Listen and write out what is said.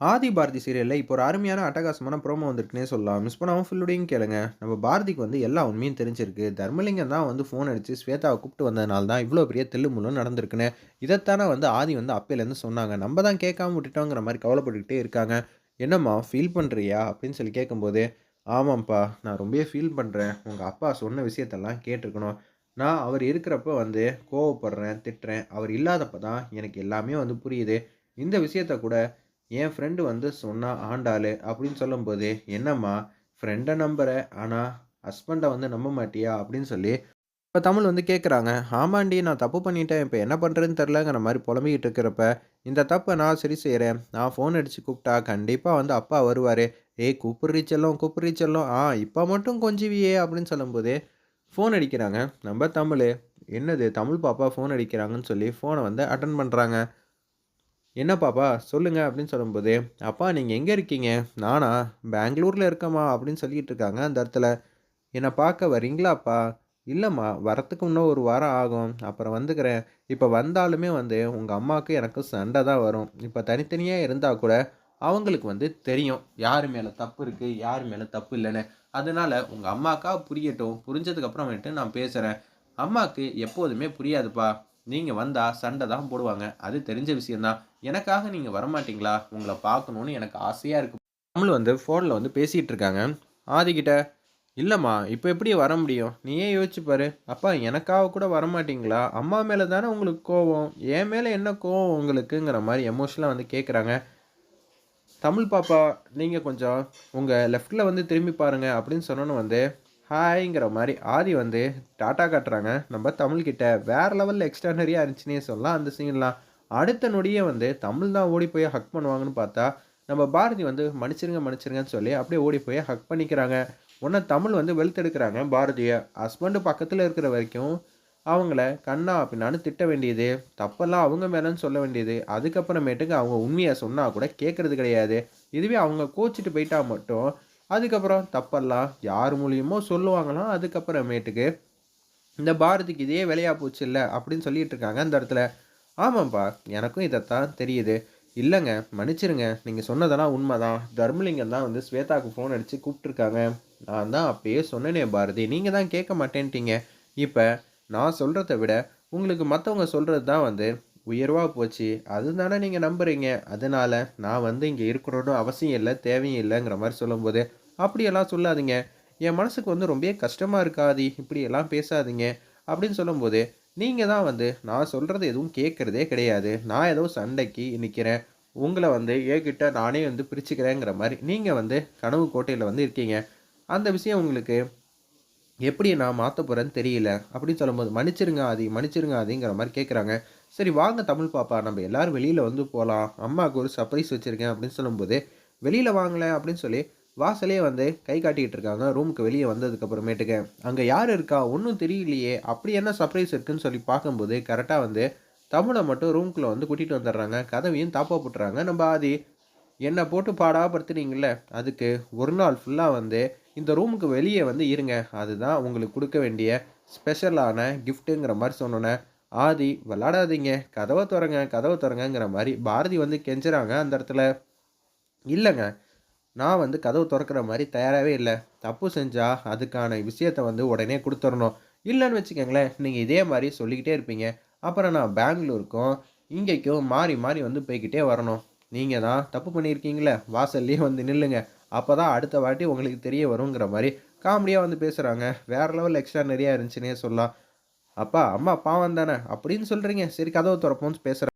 ஆதி பாரதி சீரியலில் இப்போ ஒரு அருமையான அட்டகாசமான ப்ரோமோ வந்திருக்குன்னே சொல்லலாம். மிஸ் பண்ணாமல் ஃபுல்லுடையும் கேளுங்க. நம்ம பாரதிக்கு வந்து எல்லா உண்மையும் தெரிஞ்சிருக்கு. தர்மலிங்கம் தான் வந்து ஃபோன் அடித்து ஸ்வேதாவை கூப்பிட்டு வந்ததுனால தான் இவ்வளோ பெரிய தெல்லுமுள்ளும் நடந்திருக்குன்னு. இதைத்தானே வந்து ஆதி வந்து அப்பையிலேருந்து சொன்னாங்க. நம்ம தான் கேட்காம விட்டுட்டோங்கிற மாதிரி கவலைப்பட்டுக்கிட்டே இருக்காங்க. என்னம்மா ஃபீல் பண்ணுறியா அப்படின்னு சொல்லி கேட்கும்போது ஆமாம்ப்பா நான் ரொம்பவே ஃபீல் பண்ணுறேன் உங்கள் அப்பா சொன்ன விஷயத்தெல்லாம் கேட்டிருக்கணும். நான் அவர் இருக்கிறப்ப வந்து கோவப்படுறேன் திட்டுறேன். அவர் இல்லாதப்ப தான் எனக்கு எல்லாமே வந்து புரியுது. இந்த விஷயத்த கூட என் ஃப்ரெண்டு வந்து சொன்னா ஆண்டாளு அப்படின்னு சொல்லும்போது என்னம்மா ஃப்ரெண்டை நம்புகிற ஆனால் ஹஸ்பண்டை வந்து நம்ப மாட்டியா? அப்படின்னு சொல்லி இப்போ தமிழ் வந்து கேட்குறாங்க ஆமாண்டி நான் தப்பு பண்ணிட்டேன். இப்போ என்ன பண்ணுறதுன்னு தெரிலங்கிற மாதிரி புலம்பிக்கிட்டு இருக்கிறப்ப இந்த தப்பை நான் சரி செய்கிறேன் நான் ஃபோன் அடித்து கூப்பிட்டா கண்டிப்பாக வந்து அப்பா வருவார். ஏய் கூப்பிட்றி செல்லம் கூப்பிட்றி செல்லம். ஆ இப்போ மட்டும் கொஞ்சிவியே அப்படின்னு சொல்லும்போது ஃபோன் அடிக்கிறாங்க. நம்ம தமிழ் என்னது தமிழ் பாப்பா ஃபோன் அடிக்கிறாங்கன்னு சொல்லி ஃபோனை வந்து அட்டன் பண்ணுறாங்க என்ன பாப்பா? சொல்லுங்கள் அப்படின்னு சொல்லும்போது அப்பா நீங்கள் எங்கே இருக்கீங்க? நானா பெங்களூரில் இருக்கேம்மா அப்படின்னு சொல்லிட்டு இருக்காங்க அந்த இடத்துல. என்னை பார்க்க வரீங்களாப்பா? இல்லைம்மா வரத்துக்கு இன்னும் ஒரு வாரம் ஆகும். அப்புறம் வந்துக்கிறேன். இப்போ வந்தாலுமே வந்து உங்கள் அம்மாவுக்கு எனக்கும் சண்டை தான் வரும். இப்போ தனித்தனியாக இருந்தால் கூட அவங்களுக்கு வந்து தெரியும் யார் மேலே தப்பு இருக்குது யார் மேலே தப்பு இல்லைன்னு. அதனால் உங்கள் அம்மாக்கா புரியட்டும். புரிஞ்சதுக்கப்புறமேட்டு நான் பேசுகிறேன் அம்மாவுக்கு எப்போதுமே புரியாதுப்பா. நீங்கள் வந்தால் சண்டை தான் போடுவாங்க. அது தெரிஞ்ச விஷயந்தான் எனக்காக நீங்கள் வரமாட்டீங்களா? உங்களை பார்க்கணுன்னு எனக்கு ஆசையாக இருக்கு. தமிழ் வந்து ஃபோனில் வந்து பேசிகிட்டு இருக்காங்க. ஆதிக்கிட்ட இல்லைம்மா இப்போ எப்படி வர முடியும்? நீயே யோசிச்சுப்பாரு அப்பா எனக்காக கூட வரமாட்டிங்களா? அம்மா மேலே தானே உங்களுக்கு கோவம். என் மேலே என்ன கோவம் உங்களுக்குங்கிற மாதிரி எமோஷனலாக வந்து கேட்குறாங்க தமிழ் பாப்பா நீங்கள் கொஞ்சம் உங்கள் லெஃப்டில் வந்து திரும்பி பாருங்கள் அப்படின்னு சொன்னோன்னு வந்து ஹாய்ங்கிற மாதிரி ஆதி வந்து டாட்டா காட்டுறாங்க. நம்ம தமிழ்கிட்ட வேறு லெவலில் எக்ஸ்டர்னரியாக இருந்துச்சுன்னே சொல்லலாம். அந்த சீன்லாம் அடுத்த நொடியே வந்து தமிழ் தான் ஓடி போய் ஹக் பண்ணுவாங்கன்னு பார்த்தா நம்ம பாரதி வந்து மன்னிச்சிருங்க மன்னிச்சிருங்கன்னு சொல்லி அப்படியே ஓடி போய் ஹக் பண்ணிக்கிறாங்க. உடனே தமிழ் வந்து வெளுத்தெடுக்கிறாங்க பாரதியை. ஹஸ்பண்டு பக்கத்தில் இருக்கிற வரைக்கும் அவங்கள கண்ணா அப்படின்னான்னு திட்ட வேண்டியது தப்பெல்லாம் அவங்க மேலேன்னு சொல்ல வேண்டியது. அதுக்கப்புறமேட்டுக்கு அவங்க உண்மையை சொன்னால் கூட கேட்குறது கிடையாது. இதுவே அவங்க கோச்சிட்டு போயிட்டா மட்டும் அதுக்கப்புறம் தப்பெல்லாம் யார் மூலியமோ சொல்லுவாங்களாம் அதுக்கப்புறமேட்டுக்கு இந்த பாரதிக்கு இதே வேலையாக போச்சு இல்லை அப்படின்னு சொல்லிட்டு இருக்காங்க அந்த இடத்துல. ஆமாம்ப்பா எனக்கும் இதைத்தான் தெரியுது. இல்லைங்க மன்னிச்சிருங்க நீங்கள் சொன்னதெல்லாம் உண்மைதான். தர்மலிங்கம் தான் வந்து ஸ்வேதாவுக்கு ஃபோன் அடித்து கூப்பிட்ருக்காங்க நான் தான் அப்பயே சொன்னேனே பாரதி நீங்கள் தான் கேட்க மாட்டேன்ட்டீங்க. இப்போ நான் சொல்கிறத விட உங்களுக்கு மற்றவங்க சொல்கிறது தான் வந்து உயர்வாக போச்சு. அதுதானே நீங்கள் நம்புகிறீங்க அதனால் நான் வந்து இங்கே இருக்கணும்னு அவசியம் இல்லை தேவையும் இல்லைங்கிற மாதிரி சொல்லும்போது அப்படியெல்லாம் சொல்லாதீங்க. என் மனசுக்கு வந்து ரொம்ப கஷ்டமாக இருக்காது இப்படியெல்லாம் பேசாதீங்க. அப்படின்னு சொல்லும்போது நீங்கள் தான் வந்து நான் சொல்கிறது எதுவும் கேட்குறதே கிடையாது. நான் ஏதோ சண்டைக்கு நிற்கிறேன் உங்களை வந்து ஏகிட்ட நானே வந்து பிரிச்சுக்கிறேங்கிற மாதிரி நீங்கள் வந்து கனவு கோட்டையில் வந்து இருக்கீங்க. அந்த விஷயம் உங்களுக்கு எப்படி நான் மாற்ற போகிறேன்னு தெரியல. அப்படின்னு சொல்லும்போது மன்னிச்சிருங்க ஆதி மன்னிச்சிருங்க ஆதிங்கிற மாதிரி கேட்குறாங்க சரி வாங்க தமிழ் பாப்பா நம்ம எல்லோரும் வெளியில் வந்து போகலாம் அம்மாவுக்கு ஒரு சர்ப்ரைஸ் வச்சுருக்கேன் அப்படின்னு சொல்லும்போது வெளியில் வாங்கலை அப்படின்னு சொல்லி வாசலே வந்து கை காட்டிக்கிட்டு இருக்காங்க. ரூமுக்கு வெளியே வந்ததுக்கப்புறமேட்டுக்கு. அங்கே யார் இருக்கா? ஒன்றும் தெரியலையே. அப்படி என்ன சர்ப்ரைஸ் இருக்குன்னு சொல்லி பார்க்கும்போது கரெக்டாக வந்து தமிழை மட்டும் ரூம்குள்ளே வந்து கூட்டிகிட்டு வந்துடுறாங்க. கதவையும் தாப்பா போட்டுறாங்க. நம்ம ஆதி என்னை போட்டு பாடாப்படுத்துனீங்கள அதுக்கு ஒரு நாள் ஃபுல்லாக வந்து இந்த ரூமுக்கு வெளியே வந்து இருங்க. அதுதான் உங்களுக்கு கொடுக்க வேண்டிய ஸ்பெஷலான கிஃப்ட்டுங்கிற மாதிரி சொன்னோன்னே ஆதி விளாடாதீங்க. கதவை திறங்க கதவை திறங்கங்கிற மாதிரி பாரதி வந்து கெஞ்சுறாங்க அந்த இடத்துல. இல்லைங்க. நான் வந்து கதவு திறக்கிற மாதிரி தயாராகவே இல்லை. தப்பு செஞ்சால் அதுக்கான விஷயத்தை வந்து உடனே கொடுத்துடணும். இல்லைன்னு வச்சுக்கோங்களேன் நீங்கள் இதே மாதிரி சொல்லிக்கிட்டே இருப்பீங்க. அப்புறம் நான் பெங்களூருக்கும் இங்கேக்கும் மாறி மாறி வந்து போய்கிட்டே வரணும். நீங்கள் தான் தப்பு பண்ணியிருக்கீங்களே வாசல்லையே வந்து நில்லுங்க. அப்போ தான் அடுத்த வாட்டி உங்களுக்கு தெரிய வருங்கிற மாதிரி காமெடியாக வந்து பேசுகிறாங்க வேறு லெவல் எக்ஸ்ட்ரா நிறையா இருந்துச்சுன்னே சொல்லலாம். அப்பா அம்மா பாவம் தானே அப்படின்னு சொல்கிறீங்க சரி கதவை திறப்போம்னு பேசுகிறேன்